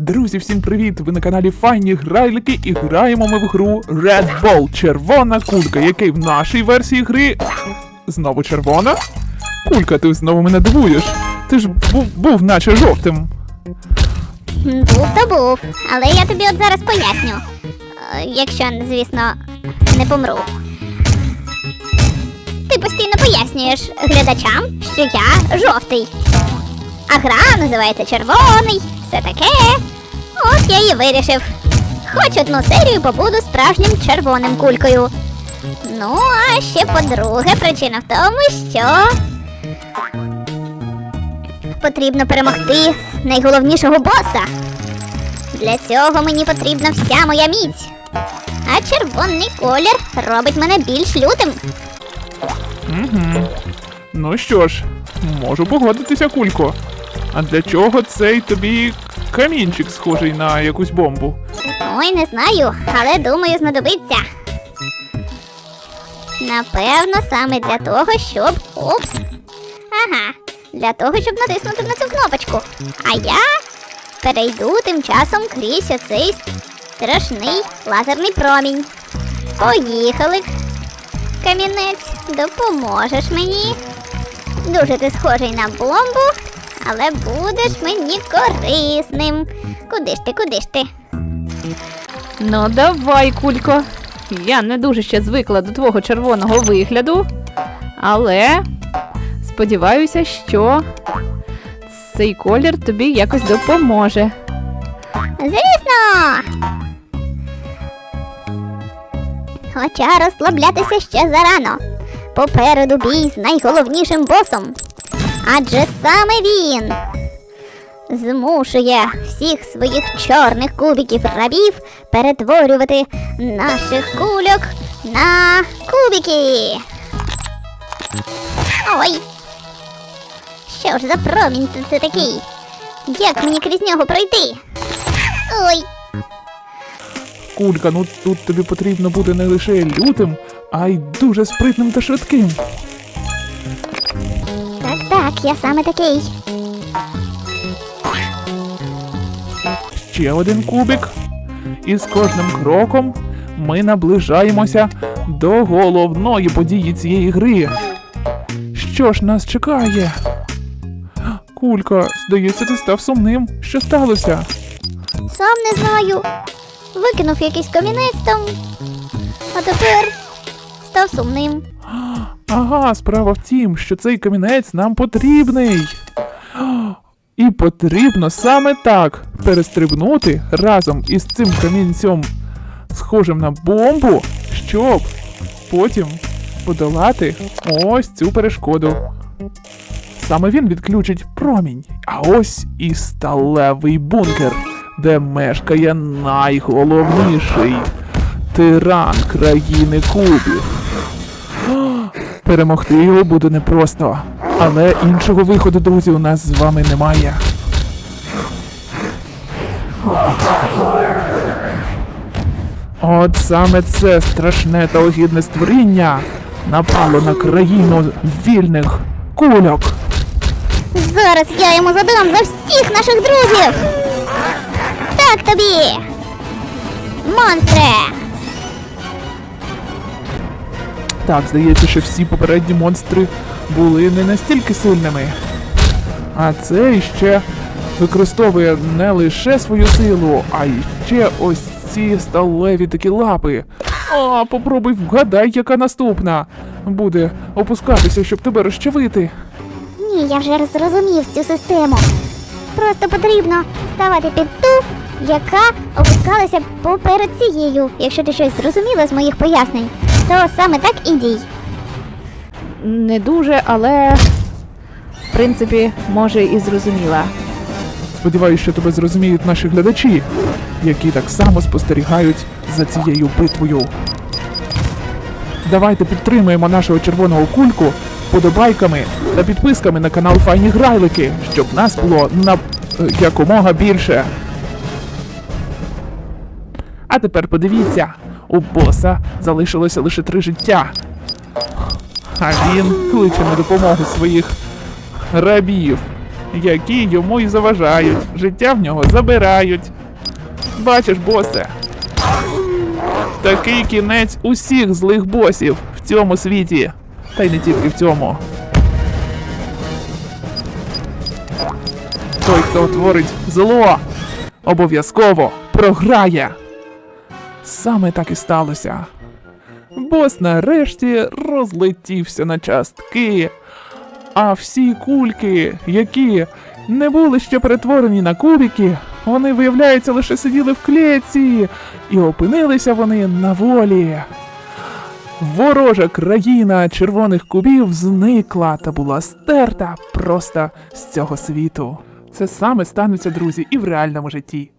Друзі, всім привіт! Ви на каналі Файні Грайлики і граємо ми в гру Red Ball Червона кулька, який в нашій версії гри. Знову червона? Кулька, ти знову мене дивуєш. Ти ж був, був наче жовтим. Був то був, але я тобі от зараз поясню. Е, Якщо, звісно, не помру. Ти постійно пояснюєш глядачам, що я жовтий. А гра називається червоний, все таке. От я і вирішив. Хоч одну серію побуду справжнім червоним кулькою. Ну, а ще по-друге, причина в тому, що потрібно перемогти найголовнішого боса. Для цього мені потрібна вся моя міць. А червоний колір робить мене більш лютим. Угу. Ну що ж, можу погодитися, кулько. А для чого цей тобі камінчик схожий на якусь бомбу? Ой, не знаю, але думаю, знадобиться. Напевно, саме для того, щоб. Упс. Ага. Для того, щоб натиснути на цю кнопочку. А я перейду тим часом крізь оцей страшний лазерний промінь. Поїхали. Камінець, допоможеш мені. Дуже ти схожий на бомбу, але будеш мені корисним. Куди ж ти, куди ж ти? Ну давай, кулько. Я не дуже ще звикла до твого червоного вигляду, але сподіваюся, що цей колір тобі якось допоможе. Звісно. Хоча розслаблятися ще зарано. Попереду бій з найголовнішим босом. Адже саме він змушує всіх своїх чорних кубиків рабів перетворювати наших кульок на кубики. Ой. Що ж за промінь це такий? Як мені крізь нього пройти? Ой, Кулька, ну тут тобі потрібно бути не лише лютим, а й дуже спритним та швидким. Так, я саме такий. Ще один кубик. І з кожним кроком ми наближаємося до головної події цієї гри. Що ж нас чекає? Кулька, здається, ти став сумним. Що сталося? Сам не знаю. Викинув якийсь камінець там. А тепер став сумним. Ага, справа в тім, що цей камінець нам потрібний. І потрібно саме так перестрибнути разом із цим камінцем, схожим на бомбу, щоб потім подолати ось цю перешкоду. Саме він відключить промінь. А ось і сталевий бункер, де мешкає найголовніший тиран країни кубів. Перемогти його буде непросто. Але іншого виходу, друзі, у нас з вами немає. От саме це страшне та огідне створіння напало на країну вільних кульок. Зараз я йому задам за всіх наших друзів. Так тобі. Монстре! Так, здається, що всі попередні монстри були не настільки сильними. А цей ще використовує не лише свою силу, а й ще ось ці сталеві такі лапи. А, попробуй вгадай, яка наступна. Буде опускатися, щоб тебе розчавити. Ні, я вже зрозумів цю систему. Просто потрібно ставати під ту, яка опускалася поперед цією. Якщо ти щось зрозуміла з моїх пояснень, то саме так і дій. Не дуже, але в принципі, може і зрозуміла. Сподіваюсь, що тебе зрозуміють наші глядачі, які так само спостерігають за цією битвою. Давайте підтримуємо нашого червоного кульку подобайками та підписками на канал Файні Грайлики, щоб нас було на е, якомога більше. А тепер подивіться, у боса залишилося лише три життя. А він кличе на допомогу своїх рабів. які йому і заважають, життя в нього забирають. Бачиш, босе, такий кінець усіх злих босів в цьому світі, та й не тільки в цьому. Той, хто творить зло, обов'язково програє. Саме так і сталося. Бос нарешті розлетівся на частки, а всі кульки, які не були ще перетворені на кубики, вони, виявляється, лише сиділи в клітці, і опинилися вони на волі. Ворожа країна червоних кубів зникла та була стерта просто з цього світу. Це саме станеться, друзі, і в реальному житті.